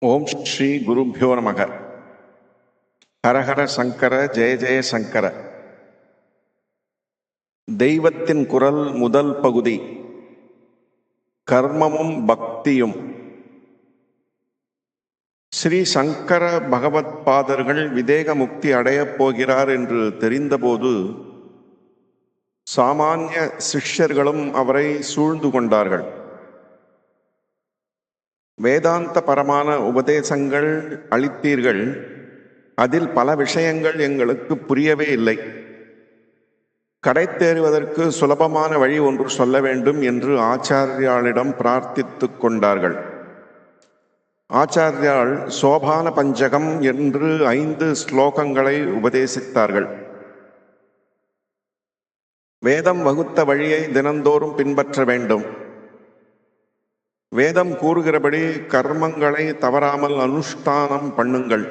ஓம் ஸ்ரீ குருபியோ நமக. ஹரஹர சங்கர ஜெய ஜெய சங்கர. தெய்வத்தின் குரல் முதல் பகுதி. கர்மமும் பக்தியும். ஸ்ரீ சங்கர பகவத் பாதர்கள் விதேக முக்தி அடையப் போகிறார் என்று தெரிந்தபோது சாமானிய சிஷ்யர்களும் அவரை சூழ்ந்து கொண்டார்கள். வேதாந்த பரமான உபதேசங்கள் அளித்தீர்கள். அதில் பல விஷயங்கள் எங்களுக்கு புரியவே இல்லை. கடை தேறுவதற்கு சுலபமான வழி ஒன்று சொல்ல வேண்டும் என்று ஆச்சாரியாளிடம் பிரார்த்தித்து கொண்டார்கள். ஆச்சாரியால் சோபான பஞ்சகம் என்று ஐந்து ஸ்லோகங்களை உபதேசித்தார்கள். வேதம் வகுத்த வழியை தினந்தோறும் பின்பற்ற வேண்டும். வேதம் கூறுகிறபடி கர்மங்களை தவறாமல் அனுஷ்டானம் பண்ணுங்கள்.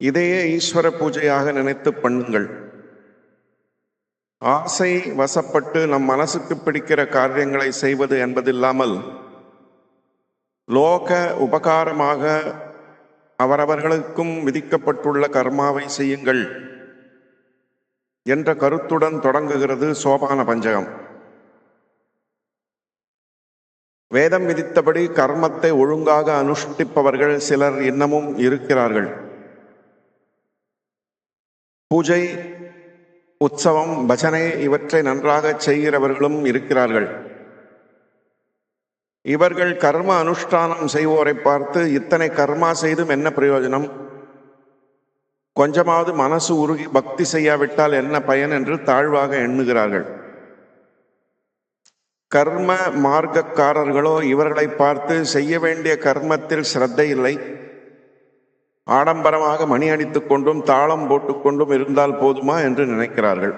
இதையே ஈஸ்வர பூஜையாக நினைத்து பண்ணுங்கள். ஆசை வசப்பட்டு நம் மனசுக்கு பிடிக்கிற காரியங்களை செய்வது என்பதில்லாமல் லோக உபகாரமாக அவரவர்களுக்கும் விதிக்கப்பட்டுள்ள கர்மாவை செய்யுங்கள் என்ற கருத்துடன் தொடங்குகிறது சோபான பஞ்சகம். வேதம் விதித்தபடி கர்மத்தை ஒழுங்காக அனுஷ்டிப்பவர்கள் சிலர் இன்னமும் இருக்கிறார்கள். பூஜை உற்சவம் பஜனை இவற்றை நன்றாக செய்கிறவர்களும் இருக்கிறார்கள். இவர்கள் கர்ம அனுஷ்டானம் செய்வோரை பார்த்து இத்தனை கர்மா செய்தும் என்ன பிரயோஜனம்? கொஞ்சமாவது மனசு உருகி பக்தி செய்யாவிட்டால் என்ன பயன் என்று தாழ்வாக எண்ணுகிறார்கள். கர்ம மார்க்கக்காரர்களோ இவர்களை பார்த்து செய்ய வேண்டிய கர்மத்தில் சிரத்தை இல்லை. ஆடம்பரமாக மணி அடித்து கொண்டும் தாளம் போட்டுக்கொண்டும் இருந்தால் போதுமா என்று நினைக்கிறார்கள்.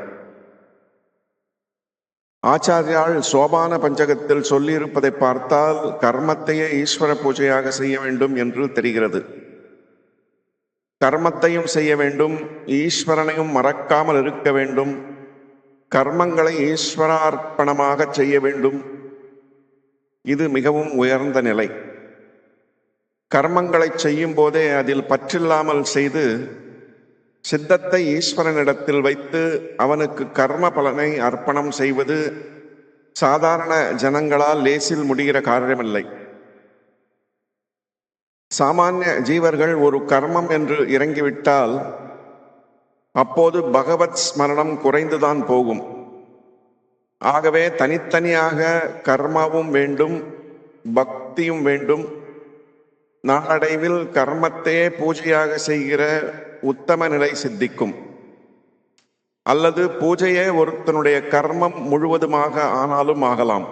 ஆச்சாரியால் சோபான பஞ்சகத்தில் சொல்லியிருப்பதை பார்த்தால் கர்மத்தையே ஈஸ்வர பூஜையாக செய்ய வேண்டும் என்று தெரிகிறது. கர்மத்தையும் செய்ய வேண்டும் ஈஸ்வரனையும் மறக்காமல் இருக்க வேண்டும். கர்மங்களை ஈஸ்வரார்ப்பணமாக செய்ய வேண்டும். இது மிகவும் உயர்ந்த நிலை. கர்மங்களை செய்யும் போதே அதில் பற்றில்லாமல் செய்து சித்தத்தை ஈஸ்வரனிடத்தில் வைத்து அவனுக்கு கர்ம பலனை அர்ப்பணம் செய்வது சாதாரண ஜனங்களால் லேசில் முடிகிற காரியமில்லை. சாமானிய ஜீவர்கள் ஒரு கர்மம் என்று இறங்கிவிட்டால் அப்போது பகவத் ஸ்மரணம் குறைந்துதான் போகும். ஆகவே தனித்தனியாக கர்மாவும் வேண்டும் பக்தியும் வேண்டும். நாளடைவில் கர்மத்தையே பூஜையாக செய்கிற உத்தம நிலை சித்திக்கும். அல்லது பூஜையே ஒருத்தனுடைய கர்மம் முழுவதுமாக ஆனாலும் ஆகலாம்.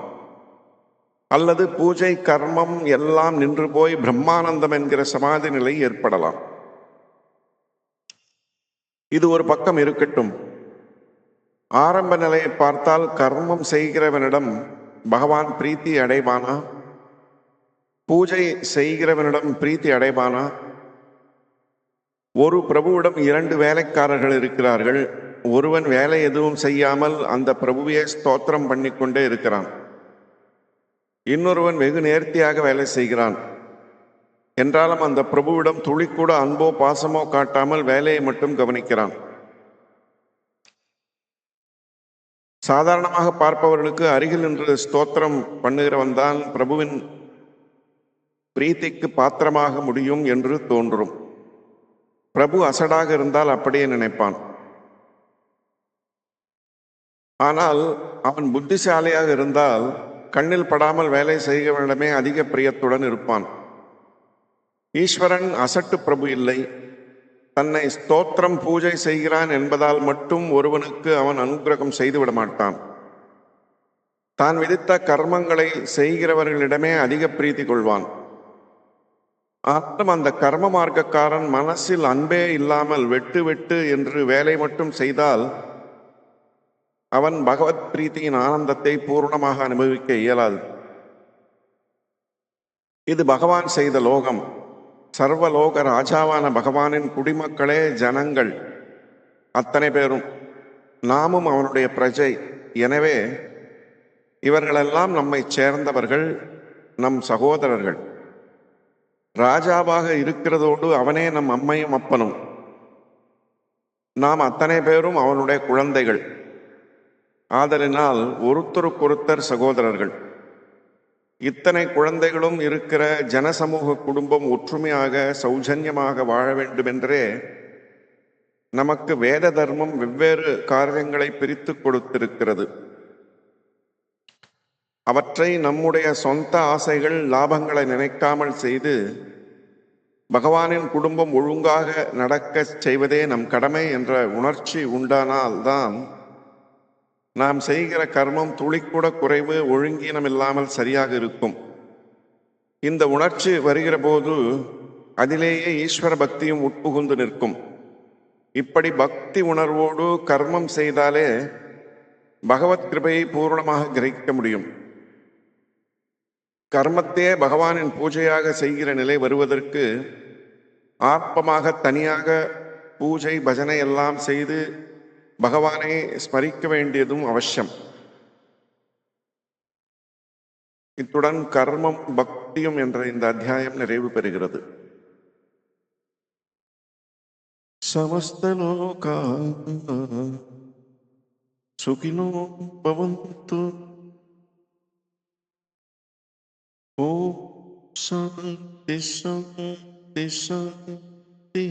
அல்லது பூஜை கர்மம் எல்லாம் நின்று போய் பிரம்மானந்தம் என்கிற சமாதி நிலை ஏற்படலாம். இது ஒரு பக்கம் இருக்கட்டும். ஆரம்ப நிலையை பார்த்தால் கர்மம் செய்கிறவனிடம் பகவான் பிரீத்தி அடைவானா? பூஜை செய்கிறவனிடம் பிரீத்தி அடைவானா? ஒரு பிரபுவிடம் இரண்டு வேலைக்காரர்கள் இருக்கிறார்கள். ஒருவன் வேலை எதுவும் செய்யாமல் அந்த பிரபுவையே ஸ்தோத்திரம் பண்ணிக்கொண்டே இருக்கிறான். இன்னொருவன் வெகு நேர்த்தியாக வேலை செய்கிறான். என்றாலும் அந்த பிரபுவிடம் துளிக்கூட அன்போ பாசமோ காட்டாமல் வேலையை மட்டும் கவனிக்கிறான். சாதாரணமாக பார்ப்பவர்களுக்கு அருகில் நின்று ஸ்தோத்திரம் பண்ணுகிறவன் தான் பிரபுவின் பிரீத்திக்கு பாத்திரமாக முடியும் என்று தோன்றும். பிரபு அசடாக இருந்தால் அப்படியே நினைப்பான். ஆனால் அவன் புத்திசாலியாக இருந்தால் கண்ணில் படாமல் வேலை செய்கிறவனிடமே அதிக பிரியத்துடன் இருப்பான். ஈஸ்வரன் அசட்டு பிரபு இல்லை. தன்னை ஸ்தோத்திரம் பூஜை செய்கிறான் என்பதால் மட்டும் ஒருவனுக்கு அவன் அனுகிரகம் செய்துவிட மாட்டான். தான் விதித்த கர்மங்களை செய்கிறவர்களிடமே அதிக பிரீத்தி கொள்வான். ஆனாலும் அந்த கர்ம மார்க்கக்காரன் மனசில் அன்பே இல்லாமல் வெட்டு வெட்டு என்று வேலை மட்டும் செய்தால் அவன் பகவத் பிரீத்தியின் ஆனந்தத்தை பூர்ணமாக அனுபவிக்க இயலாது. இது பகவான் செய்த லோகம். சர்வலோக ராஜாவான பகவானின் குடிமக்களே ஜனங்கள். அத்தனை பேரும். நாமும் அவனுடைய பிரஜை. எனவே இவர்களெல்லாம் நம்மை சேர்ந்தவர்கள் நம் சகோதரர்கள். ராஜாவாக இருக்கிறதோடு அவனே நம் அம்மையும் அப்பனும். நாம் அத்தனை பேரும் அவனுடைய குழந்தைகள். ஆதலினால் ஒருத்தருக்கொருத்தர் சகோதரர்கள். இத்தனை குழந்தைகளும் இருக்கிற ஜனசமூக குடும்பம் ஒற்றுமையாக சௌஜன்யமாக வாழ வேண்டுமென்றே நமக்கு வேத தர்மம் வெவ்வேறு காரியங்களை பிரித்து கொடுத்திருக்கிறது. அவற்றை நம்முடைய சொந்த ஆசைகள் லாபங்களை நினைக்காமல் செய்து பகவானின் குடும்பம் ஒழுங்காக நடக்க செய்வதே நம் கடமை என்ற உணர்ச்சி உண்டானால்தான் நாம் செய்கிற கர்மம் துளிக்கூட குறைவு ஒழுங்கீனம் இல்லாமல் சரியாக இருக்கும். இந்த உணர்ச்சி வருகிற போது அதிலேயே ஈஸ்வர பக்தியும் உட்புகுந்து நிற்கும். இப்படி பக்தி உணர்வோடு கர்மம் செய்தாலே பகவத் கிருபையை பூர்ணமாக கிரகிக்க முடியும். கர்மத்தையே பகவானின் பூஜையாக செய்கிற நிலை வருவதற்கு ஆர்ப்பமாக தனியாக பூஜை பஜனை எல்லாம் செய்து பகவானை ஸ்மரிக்க வேண்டியதும் அவசியம். இத்துடன் கர்மம் பக்தியும் என்ற இந்த அத்தியாயம் நிறைவு பெறுகிறது. சமஸ்தலோகா சுகினோ பவந்து. ஓ சாந்தி சாந்தி சாந்தி.